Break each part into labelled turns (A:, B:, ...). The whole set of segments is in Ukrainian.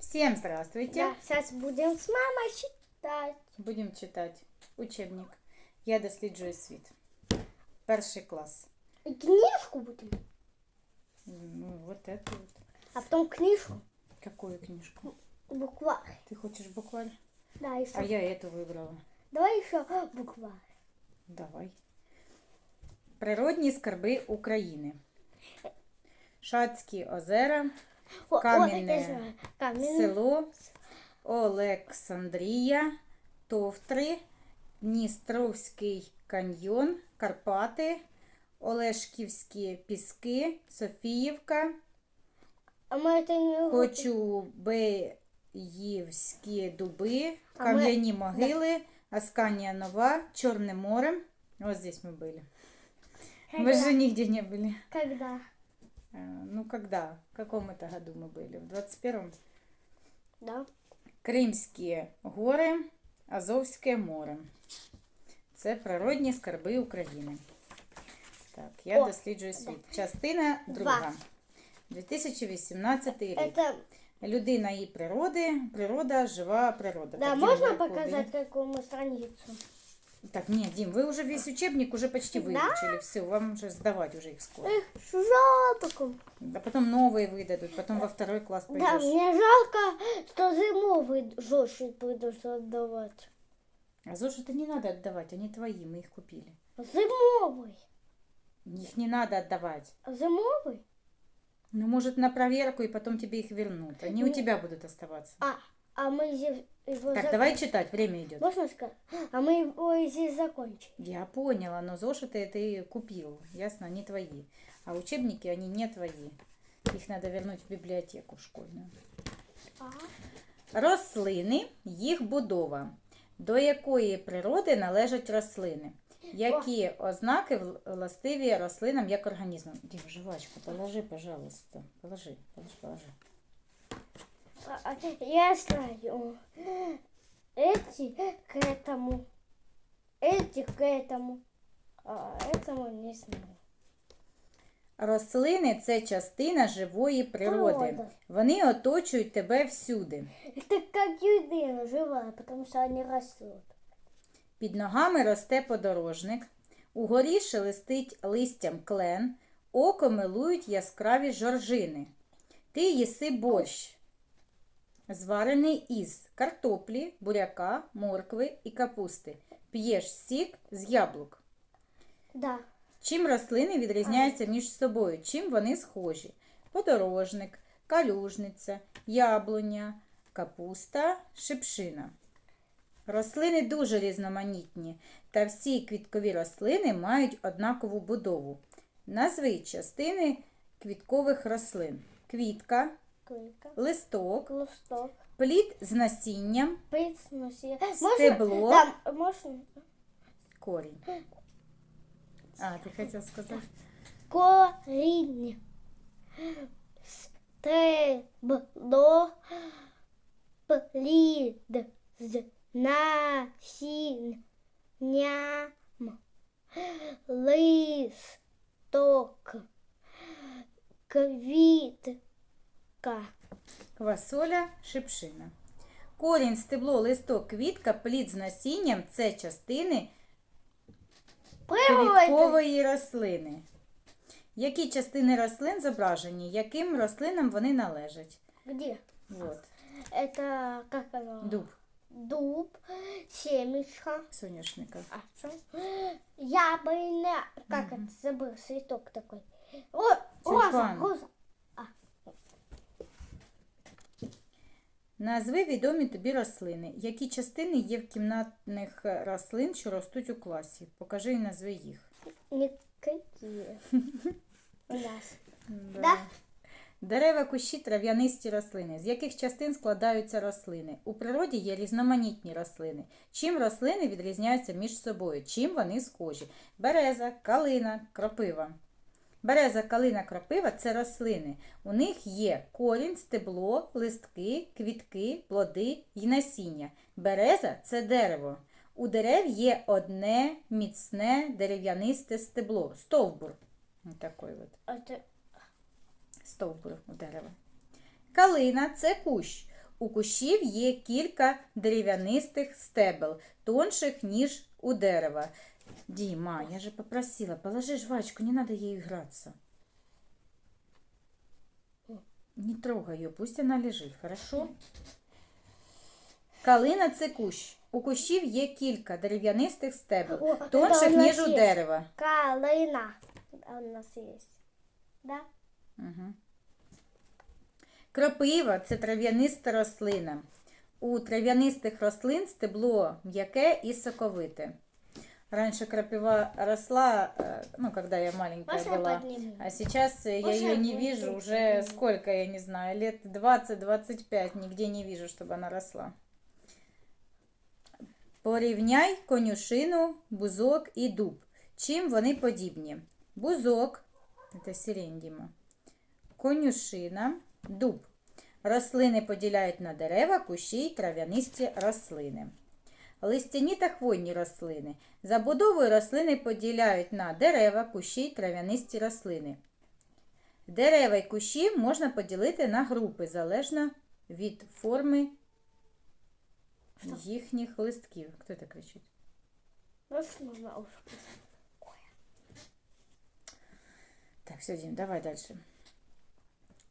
A: Всем здравствуйте!
B: Да, сейчас будем с мамой читать.
A: Будемо читати учебник. Я досліджую світ. Перший клас.
B: И книжку будем.
A: Ну, вот это вот.
B: А потом книжку.
A: Какую книжку?
B: Букварь.
A: Ты хочешь букварь?
B: Да, еще.
A: А я эту вибрала.
B: Давай еще букварь.
A: Давай. Природні скарби України. Шацькі озера,
B: О, о,
A: Каменное
B: я знаю. Каменное.
A: село, Олександрія, Товтри, Дністровський каньйон, Карпати, Олешківські піски, Софіївка,
B: А мы это не...
A: Кочубеївські дуби,
B: А ми-
A: Кам'яні могили, Асканія Нова, Чорне море. Вот здесь мы были. Мы
B: Когда?
A: же нигде не были.
B: Когда?
A: А, Ну, когда? В каком это году мы были? В 21-м?
B: Да.
A: Кримські гори, Азовське море. Це природні скарби України. Так, я
B: О,
A: досліджую світ. Частина друга. 2018 рік.
B: Это...
A: Людина і природи, природа, жива природа.
B: Да,
A: Так, Дім,
B: можно
A: ви куди?
B: показать, какую мы страницу?
A: Так, ні, Дім, ви вже весь учебник уже почти
B: Да?
A: выучили. Все, вам уже сдавать уже их скоро.
B: Эх, жалко.
A: Да потом новые выдадут, потом во второй класс
B: Да,
A: пойдешь.
B: мне жалко, что зимовый зошит придется отдавать.
A: А зошиты не надо отдавать, они твои, мы их купили.
B: Зимовый.
A: Их не надо отдавать.
B: Зимовый?
A: Ну, может, на проверку, и потом тебе их вернут. Они у
B: Не-
A: тебя будут оставаться.
B: А, а мы здесь его
A: Так,
B: зак-
A: давай читать, время идет.
B: Можно сказать? А мы его здесь закончим.
A: Я поняла, но зошиты ты купил, ясно, они твои. А учебники, они не твои. Их надо вернуть в библиотеку школьную. Рослини, їх будова. До якої природи належать рослини? Які ознаки вл- властиві рослинам як організмам? Дім, жвачку, положи, пожалуйста. Положи, положи, положи.
B: А, а, Я знаю. Эти к этому. Эти к этому. А этому не знаю.
A: Рослини це частина живої природи.
B: Природа.
A: Вони оточують тебе всюди.
B: Это как людина живая, потому что они растут.
A: Під ногами росте подорожник, угорі шелестить листям клен, око милують яскраві жоржини. Ти їси борщ, зварений із картоплі, буряка, моркви і капусти. П'єш сік з яблук.
B: Да.
A: Чим рослини відрізняються між собою? Чим вони схожі? Подорожник, калюжниця, яблуня, капуста, шипшина. Рослини дуже різноманітні, та всі квіткові рослини мають однакову будову. Назви частини квіткових рослин: квітка,
B: Клыка.
A: листок,
B: Листок.
A: плід з насінням,
B: Присноси.
A: Стебло.
B: Да, можно?
A: корінь. А, ти хотів сказати?
B: Корень. Стебло. Плід. З насінням. Листок. Квітка.
A: Квасоля, шипшина. Корінь, стебло, листок, квітка, плід з насінням це частини
B: Природа.
A: квіткової рослини. Які частини рослин зображені, яким рослинам вони належать?
B: Где?
A: От.
B: Это как оно?
A: Дуб
B: Дуб, семечко.
A: соняшника.
B: А что? Яблоня. Как это забыл? Цветок такой. О, роза,
A: Тюльпан.
B: роза.
A: Назви відомі тобі рослини. Які частини є в кімнатних рослин, що ростуть у класі? Покажи і назви їх.
B: У нас.
A: Да. Дерева, кущі, трав'янисті рослини. З яких частин складаються рослини? У природі є різноманітні рослини. Чим рослини відрізняються між собою? Чим вони схожі? Береза, калина, кропива. Береза, калина, кропива це рослини. У них є корінь, стебло, листки, квітки, плоди й насіння. Береза це дерево. У дерев є одне міцне дерев'янисте стебло, стовбур. Такий от стовбур у дерева. Калина це кущ. У кущів є кілька дерев'янистих стебел, тонших, ніж у дерева. Дима, я же попросила, положи жвачку, не надо ею играться. Не трогай ее, пусть она лежить, хорошо? Калина це кущ. У кущів є кілька дерев'янистих стебел,
B: О, это
A: тонших,
B: нас
A: ніж у
B: есть.
A: дерева.
B: Калина. У нас есть. Да?
A: Угу. Кропива це трав'яниста рослина. У трав'янистих рослин стебло м'яке і соковите. Раньше крапива росла, э, ну, когда я маленькая
B: Можно я
A: была.
B: подниму?
A: А сейчас э, я
B: Можно
A: ее
B: я
A: не
B: вот
A: вижу
B: тут
A: уже
B: подниму?
A: сколько, я не знаю, лет 20-25, нигде не вижу, чтобы она росла. Порівняй конюшину, бузок і дуб. Чим вони подібні? Бузок, це сирень, Діма. Конюшина, дуб. Рослини поділяють на дерева, кущі й трав'янисті рослини. Листяні та хвойні рослини. Забудовою рослини поділяють на дерева, кущі й трав'янисті рослини. Дерева й кущі можна поділити на групи залежно від форми їхніх листків. Хто це кричить? Так, все, Дім, давай далі.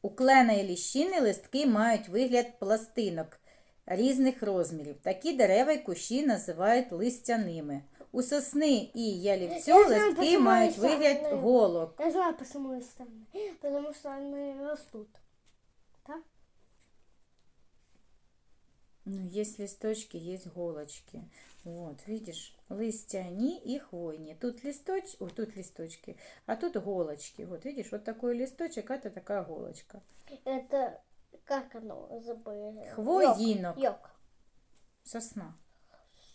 A: У клена і ліщини листки мають вигляд пластинок різних розмірів. Такі дерева й кущі називають листяними. У сосни і ялівцю
B: Я знаю,
A: листки
B: почему
A: мають
B: листяные.
A: вигляд голок.
B: Я знаю, почему листяные. Потому что они растут. Да?
A: Ну, есть листочки, есть голочки. Вот, видишь, листяни и хвойни. Тут листоч, о, тут листочки, а тут голочки. Вот, видишь, вот такой листочек, а это такая голочка.
B: Это как оно забыли?
A: Хвоїнок.
B: Йок.
A: Сосна.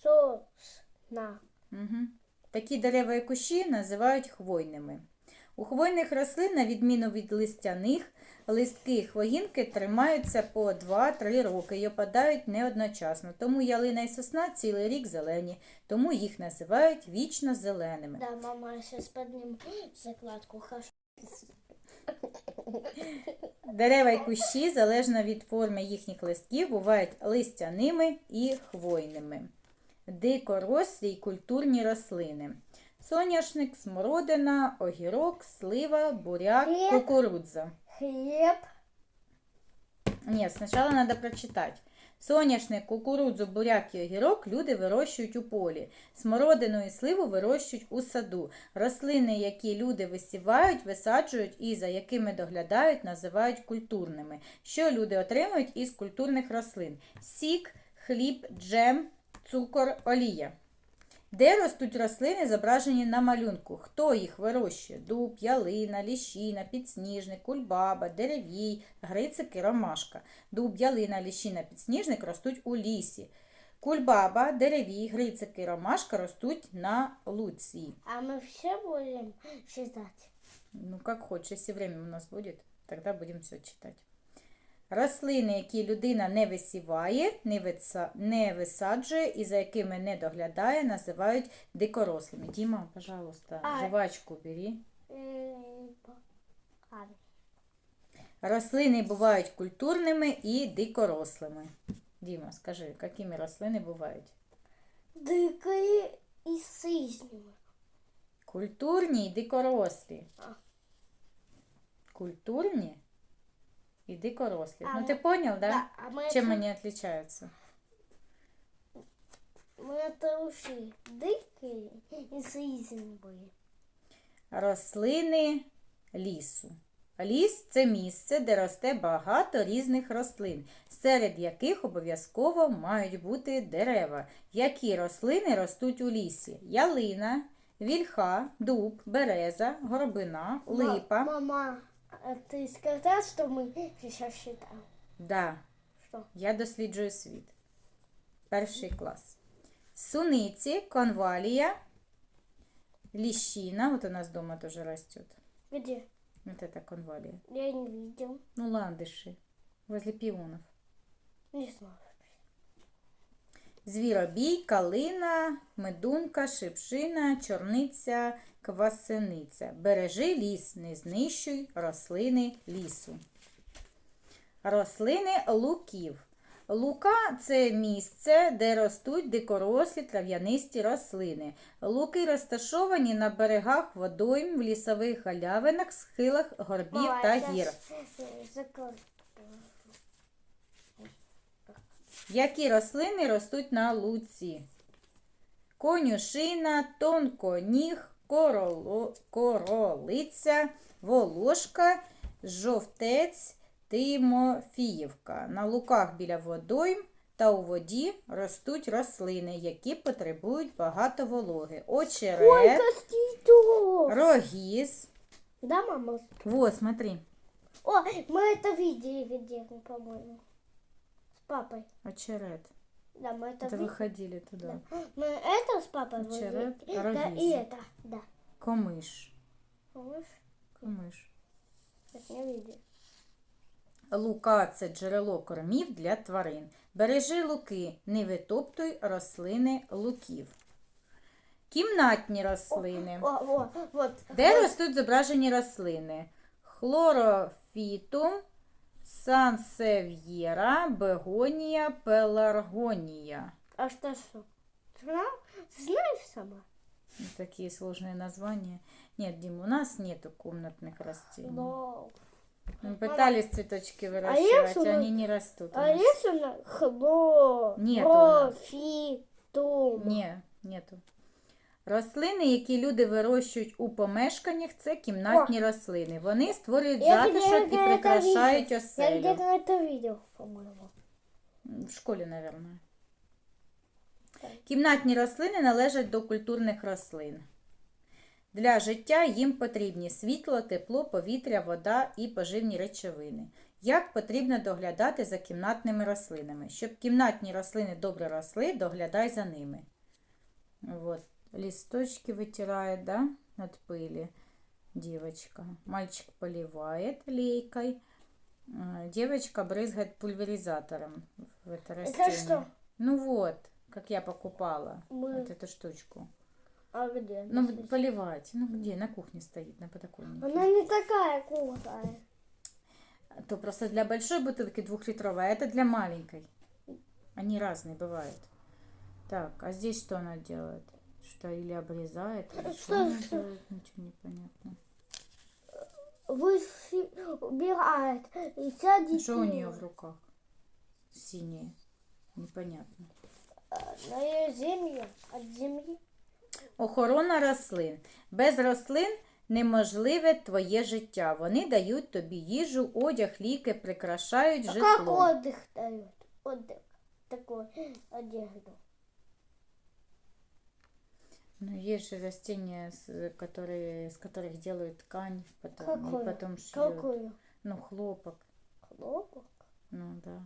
B: Сосна.
A: Угу. Такі дерева і кущі називають хвойними. У хвойних рослин, на відміну від листяних, листки хвоїнки тримаються по 2-3 роки і опадають не одночасно. Тому ялина і сосна цілий рік зелені, тому їх називають вічно зеленими.
B: Да, мама, я подниму закладку. Хорошо.
A: Дерева і кущі, залежно від форми їхніх листків, бувають листяними і хвойними. Дикорослі й культурні рослини. Соняшник, смородина, огірок, слива, буряк, кукурудза.
B: Хліб.
A: Ні, спочатку треба прочитати. Соняшник, кукурудзу, буряк і огірок люди вирощують у полі. Смородину і сливу вирощують у саду. Рослини, які люди висівають, висаджують і за якими доглядають, називають культурними. Що люди отримують із культурних рослин? Сік, хліб, джем, цукор, олія. Де ростуть рослини, зображені на малюнку? Хто їх вирощує? Дуб, ялина, ліщина, підсніжник, кульбаба, деревій, грицик і ромашка. Дуб, ялина, ліщина, підсніжник ростуть у лісі. Кульбаба, деревій, грицик і ромашка ростуть на луці.
B: А мы все будем считать.
A: Ну, как хочешь, если время у нас будет, тогда будем все читать. Рослини, які людина не висіває, не, виса- не висаджує і за якими не доглядає, називають дикорослими. Діма, пожалуйста,
B: А.
A: жвачку бери.
B: Э, по- а,
A: Рослини бувають культурними і дикорослими. Діма, скажи, якими рослини бувають?
B: Дикие и сызневые.
A: Культурні і дикорослі.
B: А.
A: Культурні і дикорослі.
B: А,
A: ну
B: ну,
A: ти понял, да?
B: Да, а мы
A: Чем
B: это,
A: они отличаются?
B: мы это ушли. Дикие и сызневые.
A: Рослини лісу. Ліс це місце, де росте багато різних рослин, серед яких обов'язково мають бути дерева. Які рослини ростуть у лісі? Ялина, вільха, дуб, береза, горобина, липа.
B: Ма- Мама, а ты сказала, что мы сейчас считаем?
A: Да,
B: Что?
A: я досліджую світ. Перший клас. Суниці, конвалія, ліщина. От у нас дома теж растет.
B: Где?
A: Вот это конвалия.
B: Я не видел.
A: Ну, ландыши. Возле пионов.
B: Не знаю.
A: Звіробій, калина, медунка, шипшина, чорниця, квасениця. Бережи ліс, не знищуй рослини лісу. Рослини луків. Лука це місце, де ростуть дикорослі трав'янисті рослини. Луки розташовані на берегах водойм, в лісових галявинах, схилах горбів та гір. Які рослини ростуть на луці? Конюшина, тонконіг, короло, королиця, волошка, жовтець, тимофіївка. На луках біля водойм та у воді ростуть рослини, які потребують багато вологи. Очерет,
B: Сколько
A: рогіз.
B: Да, мама?
A: Во, смотри,
B: О, мы это видели где-то, по-моему С папой.
A: очерет.
B: Да, мы это
A: Это
B: видели.
A: выходили туда.
B: Мы это с папой
A: Очерет,
B: видели. Да,
A: рогиз.
B: и это, да.
A: Комиш.
B: Помнишь?
A: Комиш.
B: Это не видели.
A: Лука це джерело кормів для тварин. Бережи луки, не витоптуй рослини луків. Кімнатні рослини.
B: О, о, вот.
A: Де ростуть зображені рослини? Хлорофітум, сансев'єра, бегонія, пеларгонія.
B: А что, что? Знал? Знаешь сама?
A: Ну, Такие сложные названия. Нет, Дим, у нас нету комнатных растений.
B: Но...
A: Мы пытались цветочки
B: А
A: выращивать,
B: если мы-
A: они не растут. у
B: А
A: нас.
B: если на хло...
A: Нет у нас.
B: Профитум.
A: Ні, нету. Рослини, які люди вирощують у помешканнях, це кімнатні рослини. Вони створюють
B: Я
A: затишок і
B: где-то это
A: прикрашають
B: Я
A: оселю.
B: где-то это видел, по-моему.
A: В школі, мабуть.
B: Так.
A: Кімнатні рослини належать до культурних рослин. Для життя їм потрібні світло, тепло, повітря, вода і поживні речовини. Як потрібно доглядати за кімнатними рослинами? Щоб кімнатні рослини добре росли, доглядай за ними. Вот. Листочки вытирает, да, от пыли девочка. Мальчик поливает лейкой. А, Девочка брызгает пульверизатором в это растение.
B: что?
A: Ну вот, как я покупала
B: Мы-
A: вот эту штучку.
B: А где?
A: Ну, поливать. Ну, где? На кухне стоит, на подоконнике.
B: Она не такая крутая.
A: То просто для большой бутылки двухлитровой, а это для маленькой. Они разные бывают. Так, а здесь что она делает? Что или обрезает, или что,
B: Что-
A: она
B: что?
A: делает? Ничего не понятно.
B: Выси- убирает. И сядет.
A: Что у нее в руках? Синее. Непонятно.
B: На ее землю. От земли.
A: Охорона рослин. Без рослин неможливе твоє життя. Вони дають тобі їжу, одяг, ліки, прикрашають
B: А как
A: житло.
B: отдых дает? Отдых. Такой одежду.
A: Ну, есть же растения, с- которые, из которых делают ткань, потом, и потом шьют.
B: Какую?
A: Ну, хлопок.
B: Хлопок.
A: Ну, да.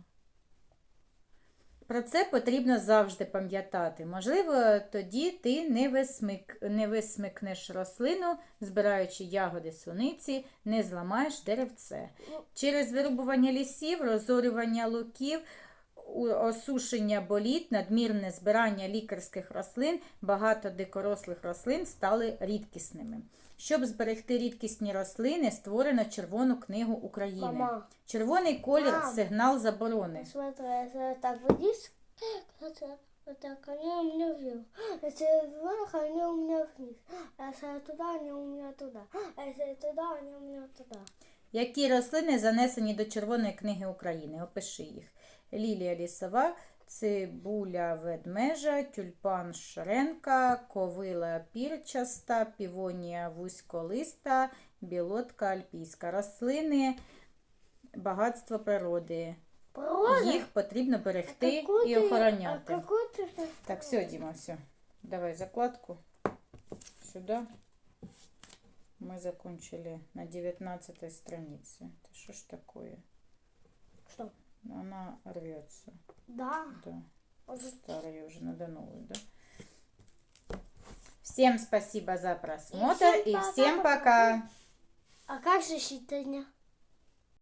A: Про це потрібно завжди пам'ятати. Можливо, тоді ти не, висмик, не висмикнеш рослину, збираючи ягоди суниці, не зламаєш деревце. Через вирубування лісів, розорювання луків, осушення боліт, надмірне збирання лікарських рослин, багато дикорослих рослин стали рідкісними. Щоб зберегти рідкісні рослини, створено Червону книгу України.
B: Мама.
A: Червоний колір
B: Мам.
A: сигнал заборони.
B: Смотри, если так вниз, так они у меня вверх. Если вверх, они у меня вниз. А если туда, они у меня туда. А если туда, они у меня туда.
A: Які рослини занесені до Червоної книги України? Опиши їх Лілія лісова, цибуля ведмежа, тюльпан шренка, ковила пірчаста, півонія вузьколиста, білотка альпійська. Рослини багатство природи.
B: Природа?
A: Їх потрібно берегти
B: Какую
A: і
B: ты-
A: охороняти.
B: А какую ты сейчас
A: Так, все, Дима, все. Давай закладку сюда. Мы закончили на 19 странице. Это что ж такое?
B: Что?
A: Она рвется.
B: Да.
A: Да. Старая уже, надо новую, да? Всем спасибо за просмотр
B: всем
A: и всем пока.
B: А как же считание?